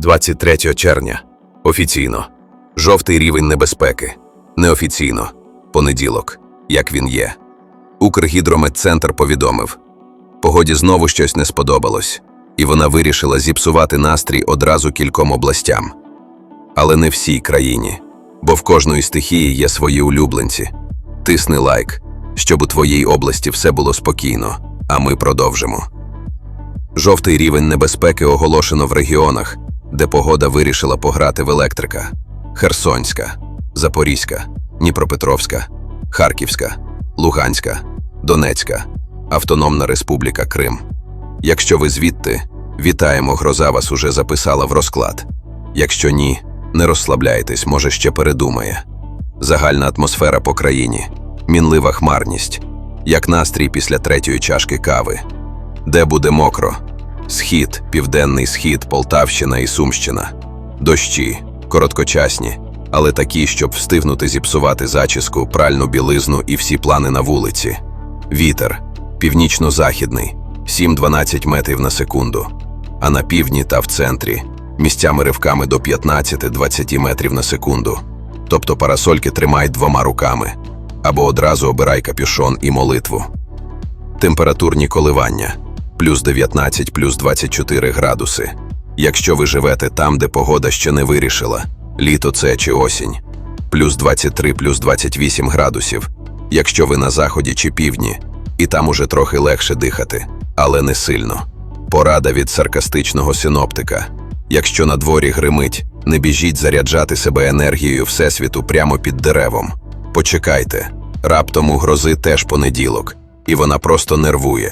23 червня. Офіційно. Жовтий рівень небезпеки. Неофіційно. Понеділок. Як він є. Укргідрометцентр повідомив. Погоді знову щось не сподобалось, і вона вирішила зіпсувати настрій одразу кільком областям. Але не всій країні, бо в кожної стихії є свої улюбленці. Тисни лайк, щоб у твоїй області все було спокійно, а ми продовжимо. Жовтий рівень небезпеки оголошено в регіонах, де погода вирішила пограти в електрика: Херсонська, Запорізька, Дніпропетровська, Харківська, Луганська, Донецька, Автономна Республіка Крим. Якщо ви звідти, вітаємо, гроза вас уже записала в розклад. Якщо ні, не розслабляйтесь, може ще передумає. Загальна атмосфера по країні, мінлива хмарність, як настрій після третьої чашки кави. Де буде мокро? Схід, південний схід, Полтавщина і Сумщина. Дощі, короткочасні, але такі, щоб встигнути зіпсувати зачіску, пральну білизну і всі плани на вулиці. Вітер, північно-західний, 7-12 метрів на секунду. А на півдні та в центрі місцями ривками до 15-20 метрів на секунду. Тобто парасольки тримай двома руками або одразу обирай капюшон і молитву. Температурні коливання плюс 19, плюс 24 градуси. Якщо ви живете там, де погода ще не вирішила, літо це чи осінь, плюс 23, плюс 28 градусів. Якщо ви на заході чи півдні, і там уже трохи легше дихати, але не сильно. Порада від саркастичного синоптика. Якщо на дворі гримить, не біжіть заряджати себе енергією Всесвіту прямо під деревом. Почекайте, раптом у грози теж понеділок, і вона просто нервує.